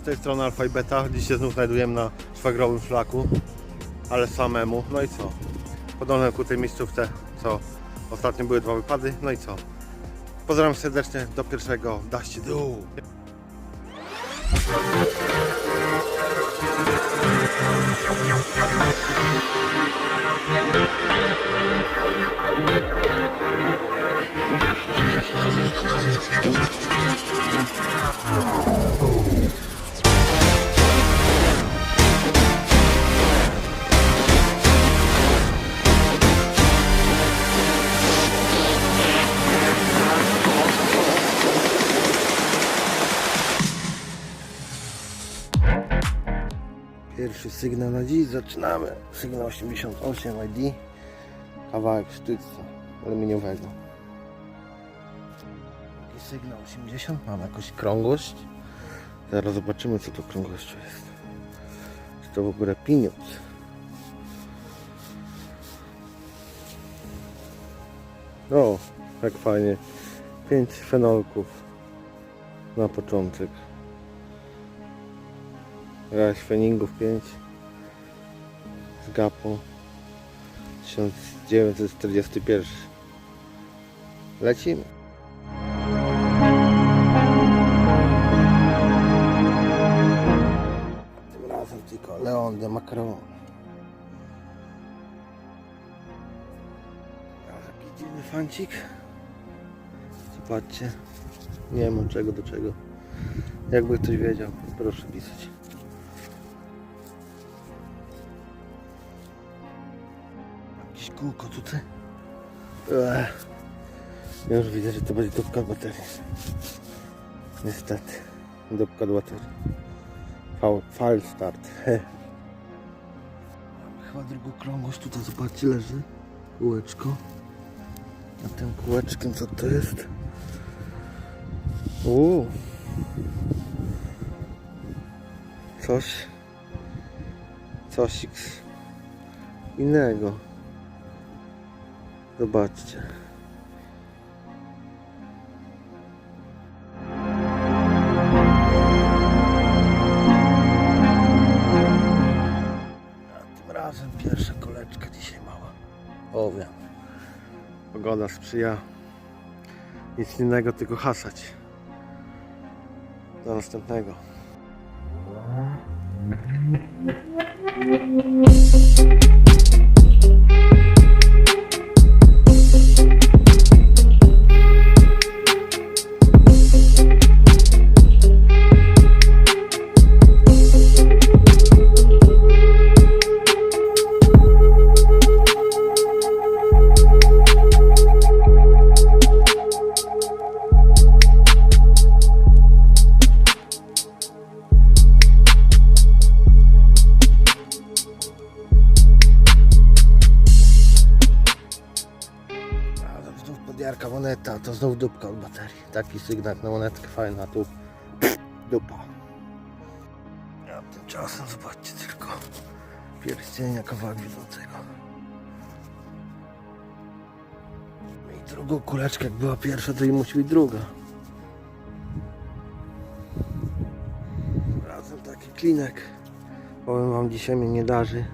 z tej strony Alfa i Beta. Dziś się znów znajdujemy na szwagrowym szlaku, ale samemu. No i co? Podążam ku tej miejscówce, co ostatnio były dwa wypady. No i co? Pozdrawiam serdecznie do pierwszego Daście Dół. Pierwszy sygnał na dziś, zaczynamy. Sygnał 88 ID. Kawałek sztyca aluminiowego. Drugi sygnał 80, mam jakąś krągłość. Zaraz zobaczymy co to krągłością jest. Czy to w ogóle pieniądz? O, jak fajnie. 5 fenolków na początek. Jakaś Feningów 5 z Gapo 1941 Lecimy. Tym razem tylko Leon de Macron. Jaki dziwny fancik. Zobaczcie. Nie od czego do czego. Jakby ktoś wiedział, proszę pisać kółko tutaj. Ech. Już widzę, że to będzie dupka baterii. Niestety. Dupka baterii. Fal, file start. Chyba drugą krągłość. Tutaj zobaczcie leży. Kółeczko. A tym kółeczkiem co to jest? Uuu. Coś. Coś innego. Zobaczcie. Tym razem pierwsza koleczka dzisiaj mała. O wiem. Pogoda sprzyja. Nic innego, tylko hasać. Do następnego. A podjarka moneta, to znów dupka od baterii. Taki sygnał na monetkę fajna, tu dupa. A tymczasem zobaczcie tylko pierścienia kawałek widzącego. I drugą kuleczkę, jak była pierwsza, to i musi być druga. Razem taki klinek. Powiem wam, dzisiaj mnie nie darzy.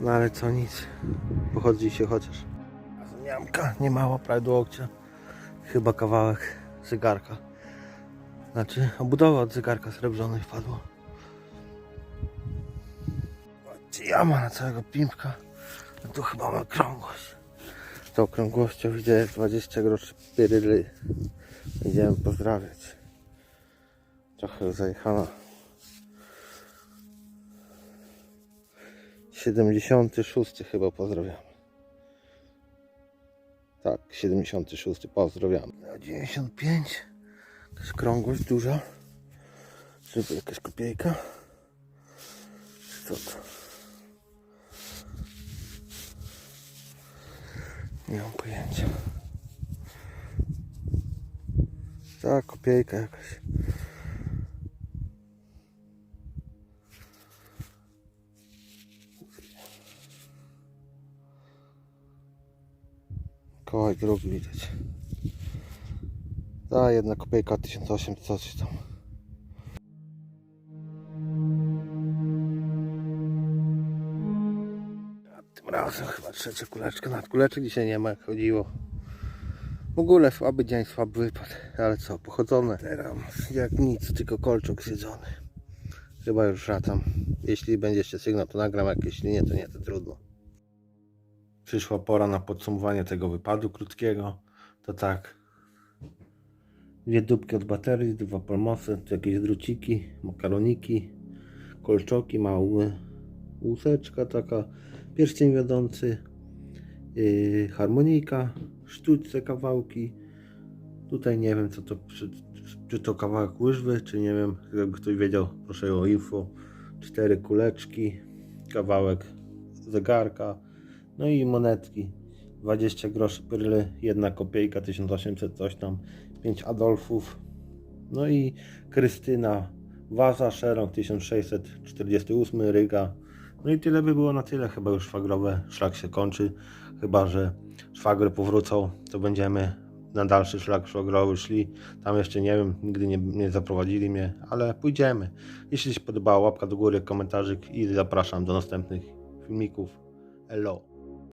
No ale co nic, pochodzi się chociaż. Niamka, nie mała, prawie do łokcia. Chyba kawałek zegarka. Znaczy, obudowa od zegarka srebrzonej wpadła. Jama na całego pimpka. No tu chyba ma krągłość. Tą krągłością widzę jak 20 groszy pyryly. Idziemy pozdrawiać. Trochę zajechana. 76 chyba pozdrawiamy. Tak, 76. Pozdrawiam. 95. Jakaś krągłość duża. Żeby jakaś kopiejka. Co to? Nie mam pojęcia. Tak, kopiejka jakaś. kołaj grubny widać. Ta jedna kopejka 1800 czy tam. Tym razem chyba trzecia kuleczka. Nad kuleczek dzisiaj nie ma jak chodziło. W ogóle słaby dzień, słaby wypad, ale co, pochodzone. Teraz jak nic, tylko kolczuk siedzony. Chyba już wracam. Jeśli będzie jeszcze sygnał, to nagram, jak jeśli nie, to nie, to trudno. Przyszła pora na podsumowanie tego wypadu krótkiego. To tak. Dwie dupki od baterii, dwa polmosy, tu jakieś druciki, makaroniki, kolczoki, małe łuseczka taka, pierścień wiodący, yy, harmonika, sztućce kawałki. Tutaj nie wiem co to, czy, czy to kawałek łyżwy, czy nie wiem, jakby ktoś wiedział, proszę o info. Cztery kuleczki, kawałek zegarka, no i monetki. 20 groszy pyrly, jedna kopiejka 1800 coś tam, 5 Adolfów. No i Krystyna Waza Sharon 1648 Ryga. No i tyle by było na tyle, chyba już szwagrowe szlak się kończy. Chyba, że szwagry powrócą, to będziemy na dalszy szlak szwagrowy szli. Tam jeszcze nie wiem, nigdy nie, nie zaprowadzili mnie, ale pójdziemy. Jeśli się podobała, łapka do góry, komentarzyk i zapraszam do następnych filmików. Hello.